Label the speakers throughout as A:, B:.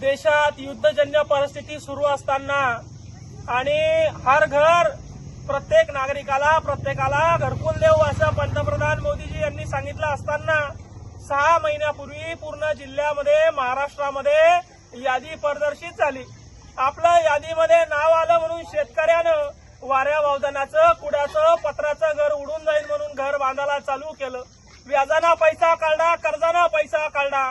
A: देशात युद्धजन्य परिस्थिती सुरू असताना आणि हर घर प्रत्येक नागरिकाला प्रत्येकाला घरकुल देऊ असं पंतप्रधान मोदीजी यांनी सांगितलं असताना सहा महिन्यापूर्वी पूर्ण जिल्ह्यामध्ये महाराष्ट्रामध्ये यादी प्रदर्शित झाली. आपलं यादीमध्ये नाव आलं म्हणून शेतकऱ्यानं वाऱ्या वावदानाचं कुड्याचं पत्राचं घर उडून जाईल म्हणून घर बांधायला चालू केलं. व्याजाना पैसा काढला कर्जाना पैसा काढला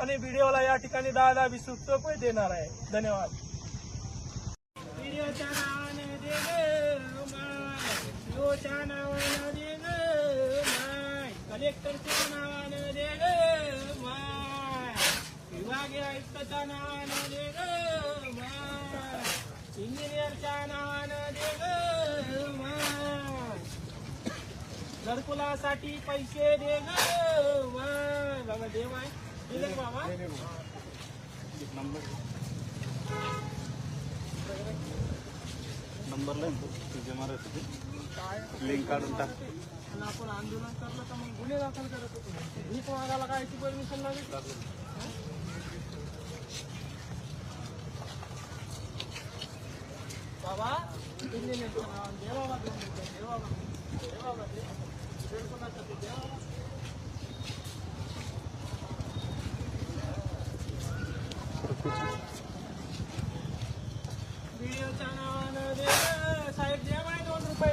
A: आणि व्हिडिओला या ठिकाणी दहा दहा वीस रुपये देणार आहे. धन्यवाद. व्हिडिओच्या नावाने दे गं माय, सीओच्या माय, कलेक्टरच्या नावानं दे गं माय, विभागीय आयुक्ताच्या नावानं दे गं माय, इंजिनियरच्या नावानं दे गं माय. घरकुलासाठी पैसे दे गं माय. बाबा दे माय दिले
B: नंबरला तुझ्या महाराष्ट्राची लिंक काढून टाक.
A: आणि आपण आंदोलन करलं तर मग गुन्हे दाखल करत होतो. भीक मागायला काय परमिशन लागेल? बाबा इंजिनियरच्या नावाने बाबा दोन रुपये, दे बाबा दे बाबा दे दीड कोणाचं ते दे बाबा व्हिडिओच्या नावानं दे गं. साहेब जे माय दोन रुपये.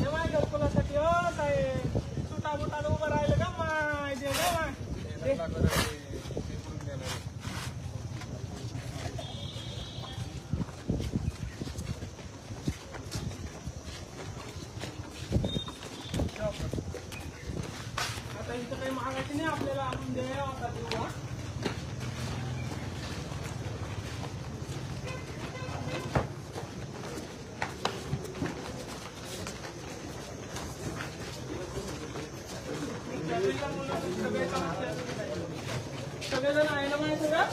A: दे माय घरकुलासाठी हो साहेब. सुटा बुटाला उभं राहिलं का? माय जे माय दे. आता इथं काही मागायची नाही आपल्याला आपण देऊया आता देऊ हा. सगळेजण आहे ना माहिती का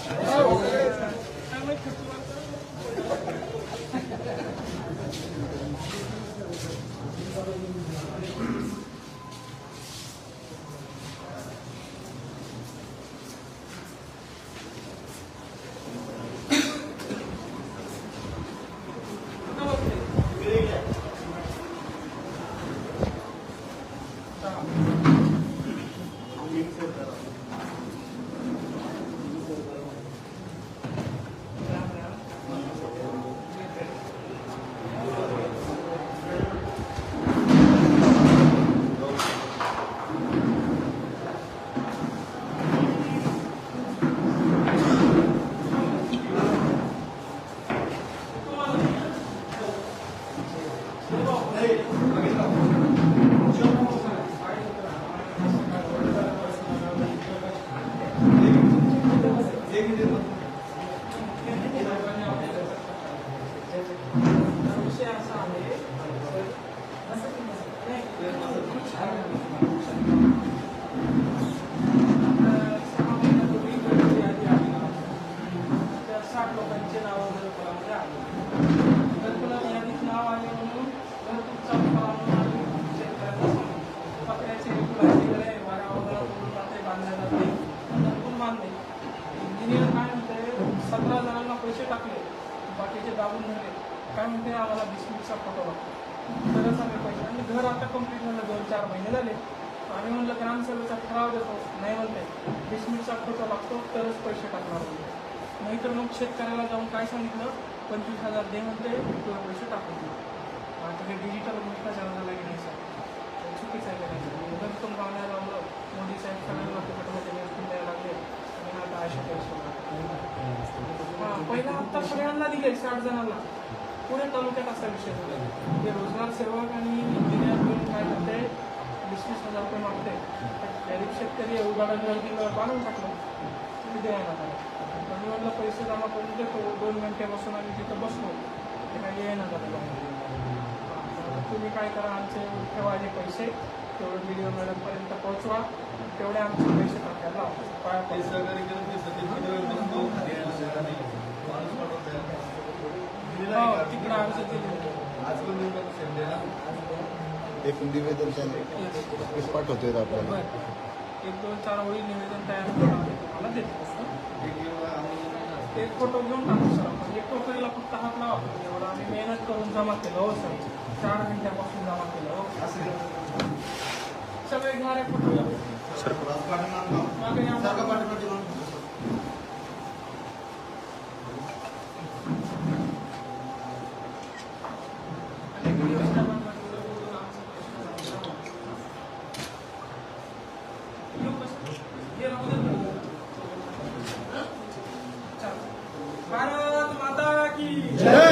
A: विषय असा त्यापेक्षा फोटो लागतो तरच आम्ही पैसे आणि घर आता कंप्लीट झालं दोन चार महिने झाले. आम्ही म्हणलं ग्रामसेवेचा ठराव देतो नाही म्हणते डिसमिलचा फोटो लागतो तरच पैसे टाकणार होते नाही तर मग शेतकऱ्याला जाऊन काय सांगितलं? पंचवीस हजार दे म्हणते तुला पैसे टाकून आता हे डिजिटल भ्रष्टाचार झाला की नाही सर चुकीचं आहे करायचं गणतम गावण्याला लावलं. मोदी साहेब सगळे लोक कटमध्ये द्यायला लागले. आणि आता आशा पैसे हां पहिला हप्ता सगळ्यांना दिले साठ जणांना. पुणे तालुक्यात असा विषय झाला. ते रोजगार सेवक आणि इंजिनियर म्हणून काय करते वीस वीस हजार रुपये मागते. गरीब शेतकरी उदाहरण बांधून टाकलं. तुम्ही द्यायला तर मी म्हणलं पैसे जमा करून देतो दोन घंटे बसून आम्ही तिथं बसलो. ते काही येणार झालं तुम्ही काय करा आमचे ठेवा जे पैसे तेवढे व्हिडिओ मॅडमपर्यंत पोहोचवा. तेवढे आमचे पैसे टाकायला लावा. पाया
B: वगैरे
A: पडतो.
B: केलं ते सध्या
A: तिकडं आमचं दिलं
B: आज पण नेमका तो शेंडेला.
C: एक निवेदन पाठवतोय आपल्याला.
A: एक दोन चार ओळी निवेदन तयार करून आम्ही तुम्हाला देतो.
B: एक आम्ही
A: फोटो घेऊन टाकू सर आपण. एक टोकरीला फक्त हात लावा. एवढं आम्ही मेहनत करून जमा केलं हो सर. चार घंट्यापासून जमा केलं हो.
B: असं.
A: सगळे फोटो घ्या. मागे या. आणि भारत माता की
C: जय